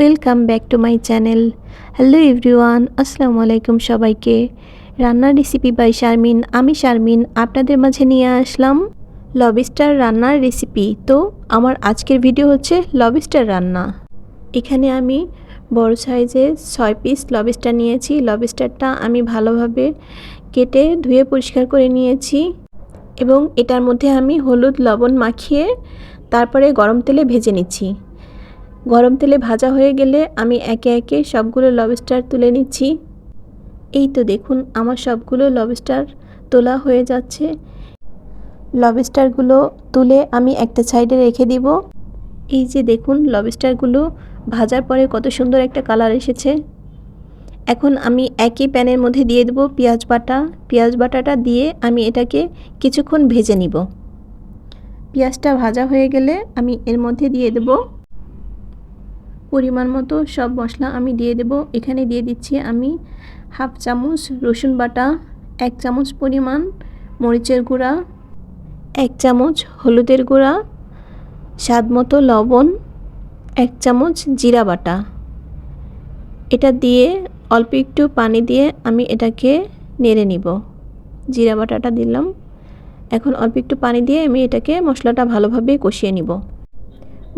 Welcome back to my channel hello everyone আসসালামু আলাইকুম সবাইকে। রান্নার রেসিপি বাই শারমিন আমি শারমিন আপনাদের মাঝে নিয়ে আসলাম লবিস্টার রান্নার রেসিপি তো, আমার আজকের ভিডিও হচ্ছে লবিস্টার রান্না। এখানে আমি বড় সাইজের ছয় পিস লবিস্টার নিয়েছি। লবিস্টারটা আমি ভালোভাবে কেটে ধুয়ে পরিষ্কার করে নিয়েছি। এবং এটার মধ্যে আমি হলুদ লবণ মাখিয়ে তারপরে গরম তেলে ভেজে নিচ্ছি। গরম তেলে ভাজা হয়ে গেলে আমি একে একে সবগুলো লবস্টার তুলে নিচ্ছি। এই তো দেখুন, আমার সবগুলো লবস্টার তোলা হয়ে যাচ্ছে। লবস্টারগুলো তুলে আমি একটা সাইডে রেখে দিব। এই যে দেখুন লবস্টারগুলো ভাজার পরে কত সুন্দর একটা কালার এসেছে। এখন আমি একই প্যানের মধ্যে দিয়ে দেবো পেঁয়াজ বাটা। পেঁয়াজ বাটাটা দিয়ে আমি এটাকে কিছুক্ষণ ভেজে নিব। পেঁয়াজটা ভাজা হয়ে গেলে আমি এর মধ্যে দিয়ে দেবো পরিমাণ মতো সব মশলা আমি দিয়ে দেব। এখানে দিয়ে দিচ্ছি আমি হাফ চামচ রসুন বাটা, এক চামচ পরিমাণ মরিচের গুঁড়া, এক চামচ হলুদের গুঁড়া, স্বাদ মতো লবণ, এক চামচ জিরা বাটা। এটা দিয়ে অল্প একটু পানি দিয়ে আমি এটাকে নেড়ে নিব। জিরা বাটাটা দিলাম। এখন অল্প একটু পানি দিয়ে আমি এটাকে মশলাটা ভালোভাবে কষিয়ে নিব।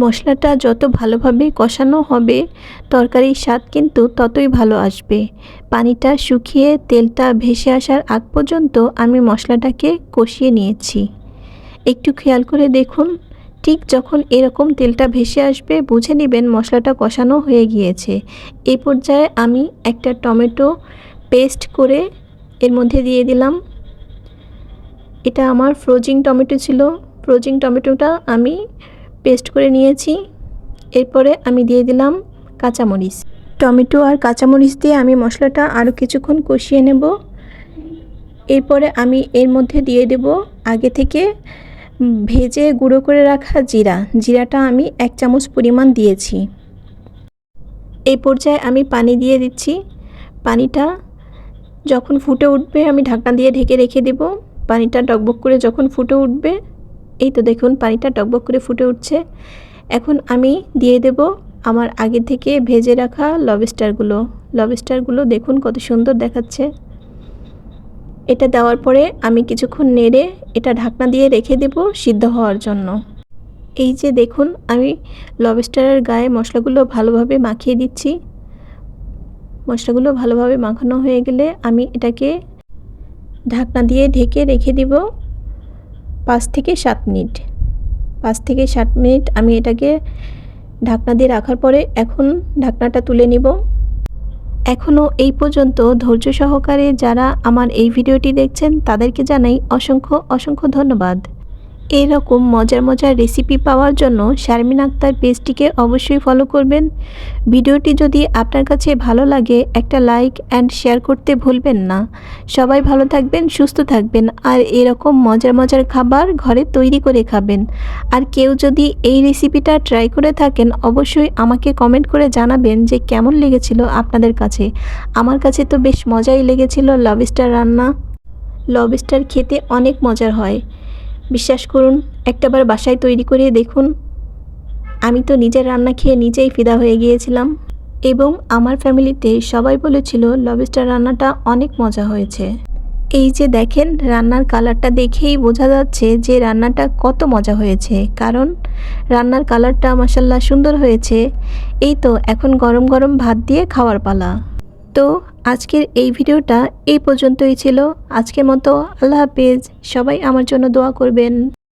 মশলাটা যত ভালোভাবে কষানো হবে, তরকারির স্বাদ কিন্তু ততই ভালো আসবে। পানিটা শুকিয়ে তেলটা ভেসে আসার আগ পর্যন্ত আমি মশলাটাকে কষিয়ে নিয়েছি। একটু খেয়াল করে দেখুন, ঠিক যখন এরকম তেলটা ভেসে আসবে, বুঝে নেবেন মশলাটা কষানো হয়ে গিয়েছে। এই পর্যায়ে আমি একটা টমেটো পেস্ট করে এর মধ্যে দিয়ে দিলাম। এটা আমার ফ্রোজিং টমেটো ছিল। ফ্রোজিং টমেটোটা আমি পেস্ট করে নিয়েছি। এরপরে আমি দিয়ে দিলাম কাঁচামরিচ। টমেটো আর কাঁচামরিচ দিয়ে আমি মশলাটা আরও কিছুক্ষণ কষিয়ে নেব। এরপরে আমি এর মধ্যে দিয়ে দেব আগে থেকে ভেজে গুঁড়ো করে রাখা জিরা। জিরাটা আমি এক চামচ পরিমাণ দিয়েছি। এই পর্যায়ে আমি পানি দিয়ে দিচ্ছি। পানিটা যখন ফুটে উঠবে আমি ঢাকনা দিয়ে ঢেকে রেখে দেব। পানিটা টকবক করে যখন ফুটে উঠবে এই তো দেখুন, পানিটা টকবক করে ফুটে উঠছে। এখন আমি দিয়ে দেব আমার আগে থেকে ভেজে রাখা লবস্টারগুলো। লবস্টারগুলো দেখুন কত সুন্দর দেখাচ্ছে। এটা দেওয়ার পরে আমি কিছুক্ষণ নেড়ে এটা ঢাকনা দিয়ে রেখে দেব সিদ্ধ হওয়ার জন্য। এই যে দেখুন, আমি লবস্টারের গায়ে মশলাগুলো ভালোভাবে মাখিয়ে দিচ্ছি। মশলাগুলো ভালোভাবে মাখানো হয়ে গেলে আমি এটাকে ঢাকনা দিয়ে ঢেকে রেখে দিব। থেকে সাত মিনিট। পাঁচ থেকে সাত মিনিট আমি এটাকে ঢাকনা দিয়ে রাখার পরে এখন ঢাকনাটা তুলে নিব। এখনও এই পর্যন্ত ধৈর্য সহকারে যারা আমার এই ভিডিওটি দেখছেন তাদেরকে জানাই অসংখ্য অসংখ্য ধন্যবাদ। এরকম মজার মজার রেসিপি পাওয়ার জন্য শারমিন আক্তার পেজটিকে অবশ্যই ফলো করবেন। ভিডিওটি যদি আপনার কাছে ভালো লাগে, একটা লাইক অ্যান্ড শেয়ার করতে ভুলবেন না। সবাই ভালো থাকবেন, সুস্থ থাকবেন আর এরকম মজার মজার খাবার ঘরে তৈরি করে খাবেন। আর কেউ যদি এই রেসিপিটা ট্রাই করে থাকেন, অবশ্যই আমাকে কমেন্ট করে জানাবেন যে কেমন লেগেছিল আপনাদের কাছে। আমার কাছে তো বেশ মজাই লেগেছিল লবস্টার রান্না। লবস্টার খেতে অনেক মজার হয়। বিশ্বাস করুন, একটাবার বাসায় তৈরি করে দেখুন। আমি তো নিজের রান্না খেয়ে নিজেই ফিদা হয়ে গিয়েছিলাম। এবং আমার ফ্যামিলিতে সবাই বলেছিল, লবস্টার রান্নাটা অনেক মজা হয়েছে। এই যে দেখেন, রান্নার কালারটা দেখেই বোঝা যাচ্ছে যে রান্নাটা কত মজা হয়েছে। কারণ রান্নার কালারটা মাসাল্লাহ সুন্দর হয়েছে। এই তো, এখন গরম গরম ভাত দিয়ে খাওয়ার পালা। তো আজকের এই ভিডিওটা এই পর্যন্তই ছিল। আজকের মতো আল্লাহ হাফেজ। সবাই আমার জন্য দোয়া করবেন।